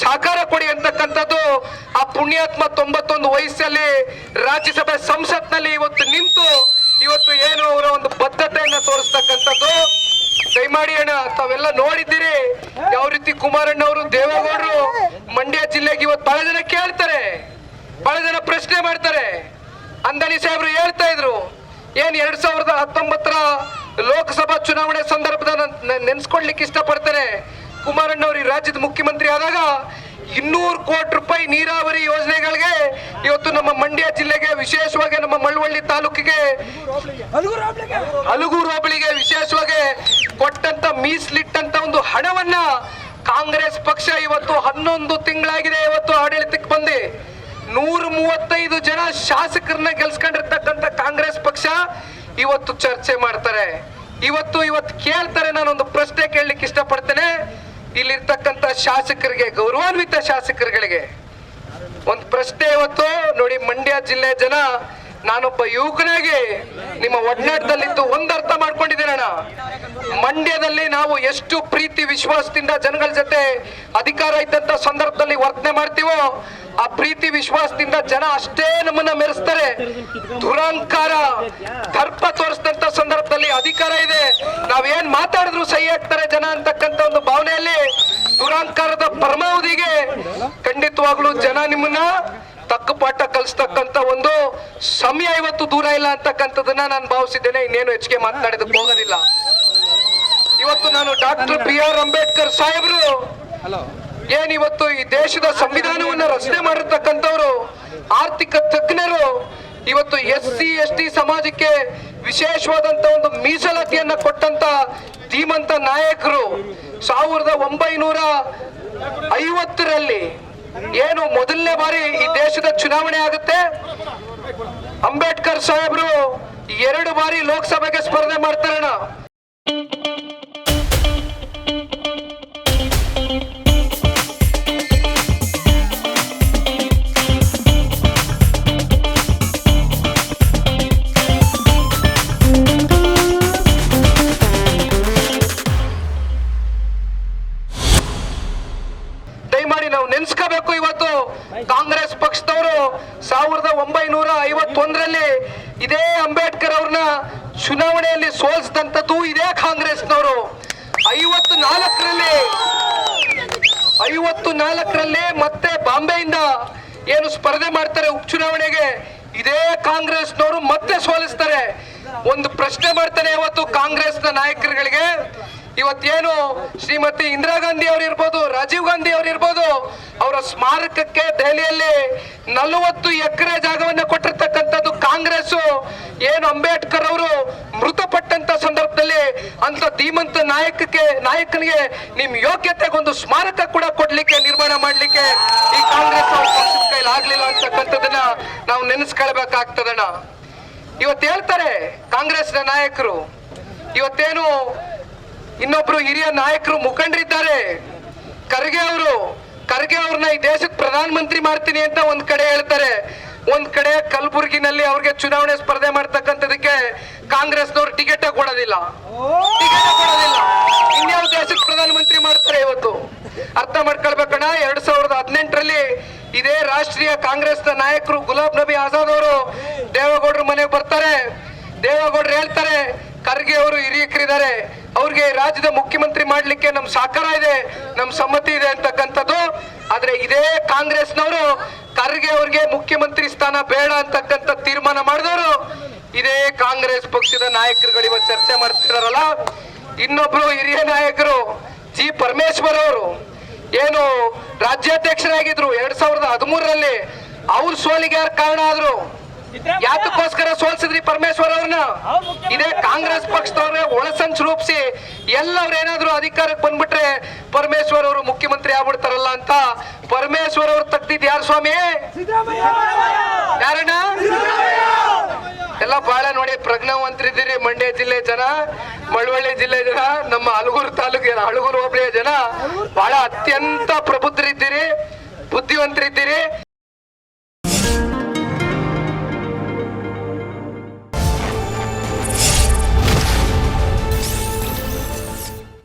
ಸಾಕಾರ ಕೊಡಿ ಅಂತಕ್ಕಂಥದ್ದು ಆ ಪುಣ್ಯಾತ್ಮ ತೊಂಬತ್ತೊಂದು ವಯಸ್ಸಲ್ಲಿ ರಾಜ್ಯಸಭೆ ಸಂಸತ್ನಲ್ಲಿ ಇವತ್ತು ನಿಂತು ಇವತ್ತು ಏನು ಅವರ ಒಂದು ಬದ್ಧತೆಯನ್ನ ತೋರಿಸ್ತಕ್ಕಂಥದ್ದು. ದಯಮಾಡಿ ಅಣ್ಣ, ತಾವೆಲ್ಲ ನೋಡಿದ್ದೀರಿ. ಯಾವ ರೀತಿ ಕುಮಾರಣ್ಣ ಅವರು, ದೇವೇಗೌಡರು ಮಂಡ್ಯ ಜಿಲ್ಲೆಗೆ ಇವತ್ತು ಬಹಳ ಜನ ಕೇಳ್ತಾರೆ. ಬಹಳ ಜನ ಪ್ರಶ್ನೆ ಮಾಡ್ತಾರೆ. ಅಂದಲಿ ಸಾಹೇಬ್ರು ಹೇಳ್ತಾ ಇದ್ರು, ಏನ್ ಎರಡ್ ಸಾವಿರದ ಹತ್ತೊಂಬತ್ತರ ಲೋಕಸಭಾ ಚುನಾವಣೆ ಸಂದರ್ಭದ ನೆನ್ಸ್ಕೊಳ್ಲಿಕ್ಕೆ ಇಷ್ಟಪಡ್ತಾರೆ ಕುಮಾರಣ್ಣ ಅವರು ಈ ರಾಜ್ಯದ ಮುಖ್ಯಮಂತ್ರಿ ಆದಾಗ ಇನ್ನೂರು ಕೋಟಿ ರೂಪಾಯಿ ನೀರಾವರಿ ಯೋಜನೆಗಳಿಗೆ ಇವತ್ತು ನಮ್ಮ ಮಂಡ್ಯ ಜಿಲ್ಲೆಗೆ ವಿಶೇಷವಾಗಿ ನಮ್ಮ ಮಳವಳ್ಳಿ ತಾಲೂಕಿಗೆ ಅಲಗೂರು ಹೋಬಳಿಗೆ ವಿಶೇಷವಾಗಿ ಕೊಟ್ಟಂತ ಮೀಸಲಿಟ್ಟಂತ ಒಂದು ಹಣವನ್ನ ಕಾಂಗ್ರೆಸ್ ಪಕ್ಷ ಇವತ್ತು ಹನ್ನೊಂದು ತಿಂಗಳಾಗಿದೆ ಇವತ್ತು ಆಡಳಿತಕ್ಕೆ ಬಂದು. ನೂರ ಮೂವತ್ತೈದು ಜನ ಶಾಸಕರನ್ನ ಗೆಲ್ಸ್ಕೊಂಡಿರ್ತಕ್ಕಂಥ ಕಾಂಗ್ರೆಸ್ ಪಕ್ಷ ಇವತ್ತು ಚರ್ಚೆ ಮಾಡ್ತಾರೆ. ಇವತ್ತು ಇವತ್ತು ಕೇಳ್ತಾರೆ ನಾನೊಂದು ಪ್ರಶ್ನೆ ಕೇಳಲಿಕ್ಕೆ ಇಷ್ಟಪಡ್ತೇನೆ. ಇಲ್ಲಿರ್ತಕ್ಕಂಥ ಶಾಸಕರಿಗೆ, ಗೌರವಾನ್ವಿತ ಶಾಸಕರುಗಳಿಗೆ ಒಂದು ಪ್ರಶ್ನೆ ಇವತ್ತು. ನೋಡಿ, ಮಂಡ್ಯ ಜಿಲ್ಲೆ ಜನ, ನಾನೊಬ್ಬ ಯುವಕನಾಗಿ ನಿಮ್ಮ ಒಡನಾಟದಲ್ಲಿದ್ದು ಒಂದು ಅರ್ಥ ಮಾಡ್ಕೊಂಡಿದ್ದೀರಣ್ಣ ಮಂಡ್ಯದಲ್ಲಿ ನಾವು ಎಷ್ಟು ಪ್ರೀತಿ, ವಿಶ್ವಾಸದಿಂದ ಜನಗಳ ಜೊತೆ ಅಧಿಕಾರ ಇದ್ದಂತ ಸಂದರ್ಭದಲ್ಲಿ ವರ್ತನೆ ಮಾಡ್ತೀವೋ, ಆ ಪ್ರೀತಿ, ವಿಶ್ವಾಸದಿಂದ ಜನ ಅಷ್ಟೇ ನಮ್ಮನ್ನ ಮೆರೆಸ್ತಾರೆ. ದುರಂಕಾರ, ದರ್ಪ ತೋರಿಸಿದಂತ ಸಂದರ್ಭದಲ್ಲಿ ಅಧಿಕಾರ ಇದೆ. ನಾವೇನ್ ಮಾತಾಡಿದ್ರು ಸಹಿ ಹಾಕ್ತಾರೆ ಜನ ಅಂತಕ್ಕಂಥ ಒಂದು ಭಾವನೆಯಲ್ಲಿ ದುರಂಕಾರದ ಪರಮಾವಧಿಗೆ ಖಂಡಿತವಾಗ್ಲೂ ಜನ ನಿಮ್ಮನ್ನ ತಕ್ಕ ಪಾಠ ಕಲಿಸ್ತಕ್ಕಂತ ಒಂದು ಸಮಯ ಇವತ್ತು ದೂರ ಇಲ್ಲ ಅಂತಕ್ಕಂಥದ್ದನ್ನ ನಾನು ಭಾವಿಸಿದ್ದೇನೆ ಇನ್ನೇನು ಹೆಚ್ಚಿಗೆ ಮಾತನಾಡಿದಕ್ಕೆ ಹೋಗೋದಿಲ್ಲ. ಇವತ್ತು ನಾನು ಡಾಕ್ಟರ್ ಬಿ ಆರ್ ಅಂಬೇಡ್ಕರ್ ಸಾಹೇಬ್ರು ಏನ್ ಇವತ್ತು ಈ ದೇಶದ ಸಂವಿಧಾನವನ್ನ ರಚನೆ ಮಾಡಿರ್ತಕ್ಕಂಥವ್ರು ಆರ್ಥಿಕ ತಜ್ಞರು ಇವತ್ತು ಎಸ್ ಸಿ ಎಸ್ ಟಿ ಸಮಾಜಕ್ಕೆ ವಿಶೇಷವಾದಂತ ಒಂದು ಮೀಸಲಾತಿಯನ್ನ ಕೊಟ್ಟಂತ ಧೀಮಂತ ನಾಯಕರು ಸಾವಿರದ ಒಂಬೈನೂರ ಐವತ್ತರಲ್ಲಿ ಏನು ಮೊದಲನೇ ಬಾರಿ ಈ ದೇಶದ ಚುನಾವಣೆ ಆಗುತ್ತೆ? ಅಂಬೇಡ್ಕರ್ ಸಾಹೇಬರು ಎರಡು ಬಾರಿ ಲೋಕಸಭೆಗೆ ಸ್ಪರ್ಧೆ ಮಾಡ್ತಾರಣ್ಣ ನಾವು ನೆನ್ಸ್ಕೋಬೇಕು ಇವತ್ತು. ಕಾಂಗ್ರೆಸ್ ಪಕ್ಷದವರು ಸಾವಿರದ ಒಂಬೈನೂರ ಐವತ್ತೊಂದರಲ್ಲಿ ಇದೇ ಅಂಬೇಡ್ಕರ್ ಅವ್ರನ್ನ ಚುನಾವಣೆಯಲ್ಲಿ ಸೋಲಿಸಿದಂಥದ್ದು ಇದೇ ಕಾಂಗ್ರೆಸ್ನವರು. ಐವತ್ತು ನಾಲ್ಕರಲ್ಲಿ ಐವತ್ತು ನಾಲ್ಕರಲ್ಲಿ ಮತ್ತೆ ಬಾಂಬೆಯಿಂದ ಏನು ಸ್ಪರ್ಧೆ ಮಾಡ್ತಾರೆ ಉಪಚುನಾವಣೆಗೆ ಇದೇ ಕಾಂಗ್ರೆಸ್ನವರು ಮತ್ತೆ ಸೋಲಿಸ್ತಾರೆ. ಒಂದು ಪ್ರಶ್ನೆ ಮಾಡ್ತಾರೆ ಇವತ್ತು ಕಾಂಗ್ರೆಸ್ನ ನಾಯಕರುಗಳಿಗೆ. ಇವತ್ತೇನು ಶ್ರೀಮತಿ ಇಂದಿರಾ ಗಾಂಧಿ ಅವರು ಇರ್ಬೋದು ರಾಜೀವ್ ಗಾಂಧಿ ಅವರು ಇರ್ಬೋದು ಅವರ ಸ್ಮಾರಕಕ್ಕೆ ದೆಹಲಿಯಲ್ಲಿ ನಲವತ್ತು ಎಕರೆ ಜಾಗವನ್ನು ಕೊಟ್ಟಿರ್ತಕ್ಕಂಥದ್ದು ಕಾಂಗ್ರೆಸ್ ಏನು ಅಂಬೇಡ್ಕರ್ ಅವರು ಮೃತಪಟ್ಟಂತ ಸಂದರ್ಭದಲ್ಲಿ ಅಂತ ಧೀಮಂತ ನಾಯಕಕ್ಕೆ, ನಾಯಕನಿಗೆ ನಿಮ್ ಯೋಗ್ಯತೆಗೊಂದು ಸ್ಮಾರಕ ಕೂಡ ಕೊಡ್ಲಿಕ್ಕೆ, ನಿರ್ಮಾಣ ಮಾಡ್ಲಿಕ್ಕೆ ಈ ಕಾಂಗ್ರೆಸ್ ಕೈಲಿ ಆಗ್ಲಿಲ್ಲ ಅಂತಕ್ಕಂಥದ್ದನ್ನ ನಾವು ನೆನೆಸ್ಕೊಳ್ಬೇಕಾಗ್ತದಣ್ಣ. ಇವತ್ತು ಹೇಳ್ತಾರೆ ಕಾಂಗ್ರೆಸ್ನ ನಾಯಕರು, ಇವತ್ತೇನು ಇನ್ನೊಬ್ರು ಹಿರಿಯ ನಾಯಕರು ಮುಖಂಡರಿದ್ದಾರೆ. ಖರ್ಗೆ ಅವರು, ಖರ್ಗೆ ಅವ್ರನ್ನ ಈ ದೇಶಕ್ಕೆ ಪ್ರಧಾನ ಮಂತ್ರಿ ಮಾಡ್ತೀನಿ ಅಂತ ಒಂದ್ ಕಡೆ ಹೇಳ್ತಾರೆ. ಒಂದ್ ಕಡೆ ಕಲಬುರಗಿನಲ್ಲಿ ಅವ್ರಿಗೆ ಚುನಾವಣೆ ಸ್ಪರ್ಧೆ ಮಾಡ್ತಕ್ಕಂಥದಕ್ಕೆ ಕಾಂಗ್ರೆಸ್ನವ್ರು ಟಿಕೆಟ್ ಕೊಡೋದಿಲ್ಲ ಟಿಕೆಟ್ ಕೊಡೋದಿಲ್ಲ ಇನ್ಯಾವ ದೇಶಕ್ಕೆ ಪ್ರಧಾನ ಮಂತ್ರಿ ಮಾಡ್ತಾರೆ ಇವತ್ತು? ಅರ್ಥ ಮಾಡ್ಕೊಳ್ಬೇಕಣ್ಣ, ಎರಡ್ ಸಾವಿರದ ಹದಿನೆಂಟರಲ್ಲಿ ಇದೇ ರಾಷ್ಟ್ರೀಯ ಕಾಂಗ್ರೆಸ್ನ ನಾಯಕರು ಗುಲಾಬ್ ನಬಿ ಆಜಾದ್ ಅವರು ದೇವೇಗೌಡರ ಮನೆಗೆ ಬರ್ತಾರೆ ದೇವೇಗೌಡರು ಹೇಳ್ತಾರೆ ಖರ್ಗೆ ಅವರು ಹಿರಿಯಕರಿದ್ದಾರೆ ಅವ್ರಿಗೆ ರಾಜ್ಯದ ಮುಖ್ಯಮಂತ್ರಿ ಮಾಡ್ಲಿಕ್ಕೆ ನಮ್ ಸಾಕಾರ ಇದೆ, ನಮ್ ಸಮ್ಮತಿ ಇದೆ ಅಂತಕ್ಕಂಥದ್ದು. ಆದ್ರೆ ಇದೇ ಕಾಂಗ್ರೆಸ್ನವರು ಖರ್ಗೆ ಅವ್ರಿಗೆ ಮುಖ್ಯಮಂತ್ರಿ ಸ್ಥಾನ ಬೇಡ ಅಂತಕ್ಕಂಥ ತೀರ್ಮಾನ ಮಾಡಿದವರು ಇದೇ ಕಾಂಗ್ರೆಸ್ ಪಕ್ಷದ ನಾಯಕರುಗಳು ಇವತ್ತು ಚರ್ಚೆ ಮಾಡ್ತಿದಾರಲ್ಲ. ಇನ್ನೊಬ್ರು ಹಿರಿಯ ನಾಯಕರು ಜಿ ಪರಮೇಶ್ವರ್ ಅವರು. ಏನು ರಾಜ್ಯಾಧ್ಯಕ್ಷರಾಗಿದ್ರು ಎರಡ್ ಸಾವಿರದ ಹದಿಮೂರರಲ್ಲಿ. ಅವ್ರ ಸೋಲಿಗೆ ಯಾರು ಕಾರಣ ಆದ್ರು? ಯಾತಕ್ಕೋಸ್ಕರ ಸೋಲ್ಸಿದ್ರಿ ಪರಮೇಶ್ವರ್ ಅವ್ರನ್ನ? ಇದೇ ಕಾಂಗ್ರೆಸ್ ಪಕ್ಷದವ್ರೆ ಒಳಸಂಚು ರೂಪಿಸಿ ಎಲ್ಲವ್ರು ಏನಾದ್ರು ಅಧಿಕಾರಕ್ಕೆ ಬಂದ್ಬಿಟ್ರೆ ಪರಮೇಶ್ವರ್ ಅವರು ಮುಖ್ಯಮಂತ್ರಿ ಆಗ್ಬಿಡ್ತಾರಲ್ಲ ಅಂತ ಪರಮೇಶ್ವರ್ ಅವ್ರು ತಗ್ದಿದ್ ಯಾರು ಸ್ವಾಮಿ? ಯಾರಣ್ಣ? ಎಲ್ಲ ಬಹಳ ನೋಡಿ ಪ್ರಜ್ಞಾವಂತರಿದ್ದೀರಿ ಮಂಡ್ಯ ಜಿಲ್ಲೆ ಜನ ಮಳವಳ್ಳಿ ಜಿಲ್ಲೆ ಜನ ನಮ್ಮ ಹಲಗೂರು ತಾಲೂಕಿನ ಹಳಗೂರು ಹೋಬಳಿಯ ಜನ. ಬಹಳ ಅತ್ಯಂತ ಪ್ರಬುದ್ಧರಿದ್ದೀರಿ ಬುದ್ಧಿವಂತರಿದ್ದೀರಿ.